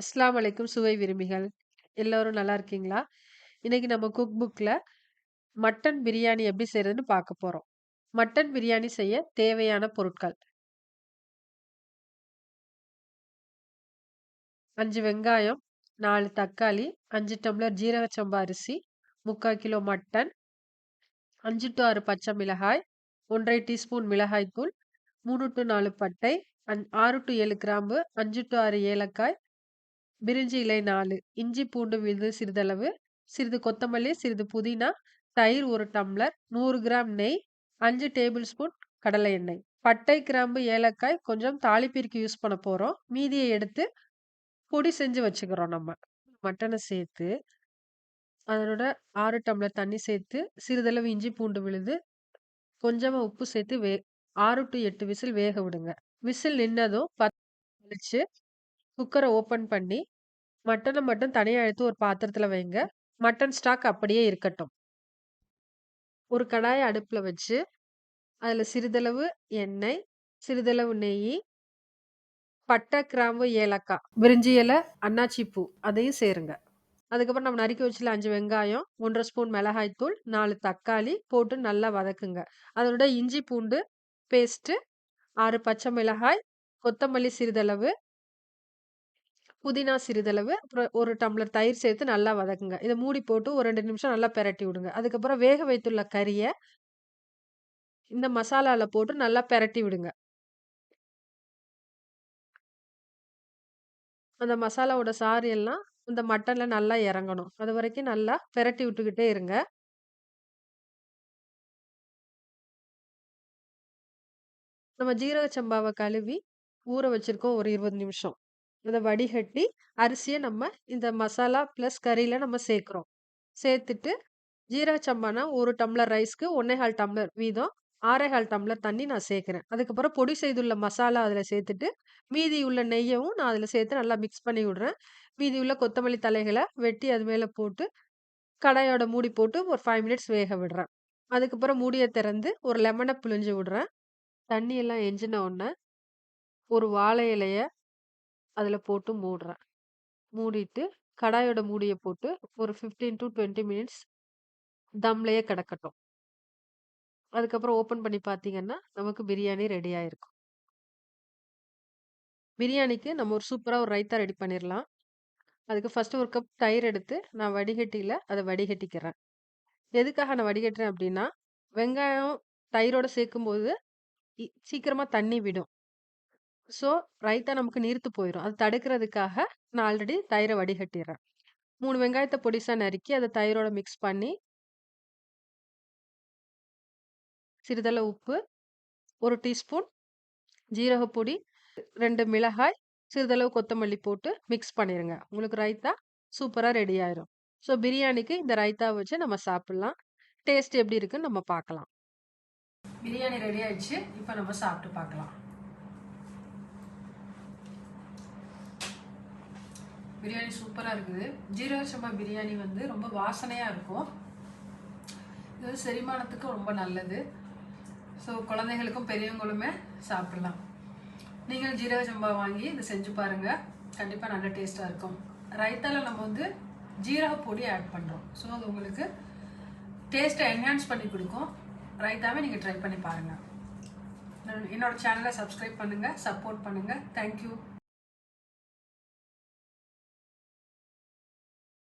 அஸ்லாம் வலைக்கும் சுவை விரும்பிகள். எல்லோரும் நல்லா இருக்கீங்களா? இன்னைக்கு நம்ம குக் புக்கில் மட்டன் பிரியாணி எப்படி செய்யறதுன்னு பார்க்க போகிறோம் மட்டன் பிரியாணி செய்ய தேவையான பொருட்கள். அஞ்சு வெங்காயம், நாலு தக்காளி, அஞ்சு டம்ளர் ஜீரக சம்பா அரிசி, 3/4 கிலோ மட்டன், அஞ்சு டு ஆறு பச்சை மிளகாய், 1 1/2 டீஸ்பூன் மிளகாய்த்தூள், மூணு டு நாலு பட்டை, அஞ் ஆறு டு ஏழு கிராம்பு, அஞ்சு டு ஆறு ஏலக்காய், பிரிஞ்சி இலை நாலு இஞ்சி பூண்டு விழுது சிறிதளவு, சிறிது கொத்தமல்லி, சிறிது புதினா, தயிர் ஒரு டம்ளர், நூறு கிராம் நெய், அஞ்சு டேபிள் ஸ்பூன் கடலை எண்ணெய். பட்டை, கிராம்பு, ஏலக்காய் கொஞ்சம் தாளிப்பிற்கு யூஸ் பண்ண போகிறோம் மீதியை எடுத்து பொடி செஞ்சு வச்சுக்கிறோம் நம்ம. மட்டனை சேர்த்து, அதனோட ஆறு டம்ளர் தண்ணி சேர்த்து, சிறிதளவு இஞ்சி பூண்டு விழுது, கொஞ்சமாக உப்பு சேர்த்து வே ஆறு டு எட்டு விசில் வேக விடுங்க. விசில் நின்னதும் 10 கழிச்சு குக்கர ஓப்பன் பண்ணி, மட்டன மட்டும் தனியா எடுத்து ஒரு பாத்திரத்துல வைங்க. மட்டன் ஸ்டாக் அப்படியே இருக்கட்டும். ஒரு கடாய அடுப்புல வச்சு, அதுல சிறிதளவு எண்ணெய், சிறிதளவு நெய்யி, பட்டை, கிராம்பு, ஏலக்காய், பிரிஞ்சி இலை, அன்னாச்சி பூ அதையும் சேருங்க. அதுக்கப்புறம் நம்ம நறுக்கி வச்சுல 5 வெங்காயம், 1 1/2 ஸ்பூன் மிளகாய்த்தூள், 4 தக்காளி போட்டு நல்லா வதக்குங்க. அதோட இஞ்சி பூண்டு பேஸ்ட்டு, 6 பச்சை மிளகாய், கொத்தமல்லி சிறிதளவு, புதினா சிறிதளவு, அப்புறம் ஒரு டம்ளர் தயிர் சேர்த்து நல்லா வதக்குங்க. இதை மூடி போட்டு ஒரு ரெண்டு நிமிஷம் நல்லா பெரட்டி விடுங்க. அதுக்கப்புறம் வேக வைத்துள்ள கறியை இந்த மசாலாவில் போட்டு நல்லா பெரட்டி விடுங்க. அந்த மசாலாவோட சாறு எல்லாம் இந்த மட்டனில் நல்லா இறங்கணும். அது வரைக்கும் நல்லா பெரட்டி விட்டுக்கிட்டே இருங்க. நம்ம ஜீரக சம்பாவை கழுவி ஊற வச்சுருக்கோம் ஒரு 20 நிமிஷம். அதை வடிகட்டி, அரிசியை நம்ம இந்த மசாலா ப்ளஸ் கறியில் நம்ம சேர்க்குறோம் சேர்த்துட்டு, ஜீரக சம்பானா ஒரு டம்ளர் ரைஸ்க்கு 1 1/4 டம்ளர் வீதம் 6 1/4 டம்ளர் தண்ணி நான் சேர்க்குறேன் அதுக்கப்புறம் பொடி செய்துள்ள மசாலா அதில் சேர்த்துட்டு, மீதி உள்ள நெய்யவும் நான் அதில் சேர்த்து நல்லா மிக்ஸ் பண்ணி விடுறேன். மீதி உள்ள கொத்தமல்லி தலைகளை வெட்டி அது மேலே போட்டு, கடாயோட மூடி போட்டு ஒரு ஃபைவ் மினிட்ஸ் வேக விடுறேன். அதுக்கப்புறம் மூடியை திறந்து ஒரு லெமனை பிழிஞ்சு விடுறேன். தண்ணியெல்லாம் எஞ்சின உடனே, ஒரு வாழை இலைய அதில் போட்டு மூடுறேன். மூடிட்டு, கடாயோட மூடியை போட்டு ஒரு ஃபிஃப்டீன் டு டுவெண்ட்டி மினிட்ஸ் தம்லேயே கிடக்கட்டும். அதுக்கப்புறம் ஓப்பன் பண்ணி பார்த்தீங்கன்னா, நமக்கு பிரியாணி ரெடி ஆயிருக்கும். பிரியாணிக்கு நம்ம ஒரு சூப்பராக ஒரு ரைத்தா ரெடி பண்ணிடலாம் அதுக்கு ஃபஸ்ட்டு ஒரு கப் தயிர் எடுத்து, நான் வடிகட்டியில் அதை வடிகட்டிக்கிறேன். எதுக்காக நான் வடிகட்டுறேன் அப்படின்னா வெங்காயம் தயிரோடு சேர்க்கும்போது, சீக்கிரமாக தண்ணி விடும். ஸோ, ரைத்தா நமக்கு நீர்த்து போயிடும் அது தடுக்கிறதுக்காக நான் ஆல்ரெடி தயிரை வடிகட்டிடுறேன் மூணு வெங்காயத்தை பொடிசாக நறுக்கி, அதை தயிரோட மிக்ஸ் பண்ணி சிறிதளவு உப்பு, ஒரு டீஸ்பூன் ஜீரகப்பொடி ரெண்டு மிளகாய், சிறிதளவு கொத்தமல்லி போட்டு மிக்ஸ் பண்ணிடுங்க உங்களுக்கு ரைத்தா சூப்பராக ரெடி ஆயிரும். ஸோ, பிரியாணிக்கு இந்த ரைத்தா வச்சு நம்ம சாப்பிடலாம். டேஸ்ட் எப்படி இருக்குன்னு நம்ம பார்க்கலாம். பிரியாணி ரெடி ஆயிடுச்சு. இப்போ நம்ம சாப்பிட்டு பார்க்கலாம். பிரியாணி சூப்பராக இருக்குது. ஜீரக சம்பா பிரியாணி வந்து ரொம்ப வாசனையாக இருக்கும். இது வந்து செரிமானத்துக்கு ரொம்ப நல்லது. ஸோ, குழந்தைகளுக்கும் பெரியவங்களுமே சாப்பிடலாம். நீங்களும் ஜீரக சம்பா வாங்கி இதை செஞ்சு பாருங்கள் கண்டிப்பாக நல்ல டேஸ்ட்டாக இருக்கும். ரைத்தால நம்ம வந்து ஜீரக பொடி ஆட் பண்ணுறோம் ஸோ, அது உங்களுக்கு டேஸ்ட்டை என்ஹான்ஸ் பண்ணி கொடுக்கும் ரைத்தாவே நீங்கள் ட்ரை பண்ணி பாருங்கள் என்னோட சேனலை சப்ஸ்கிரைப் பண்ணுங்கள் சப்போர்ட் பண்ணுங்கள் தேங்க் யூ.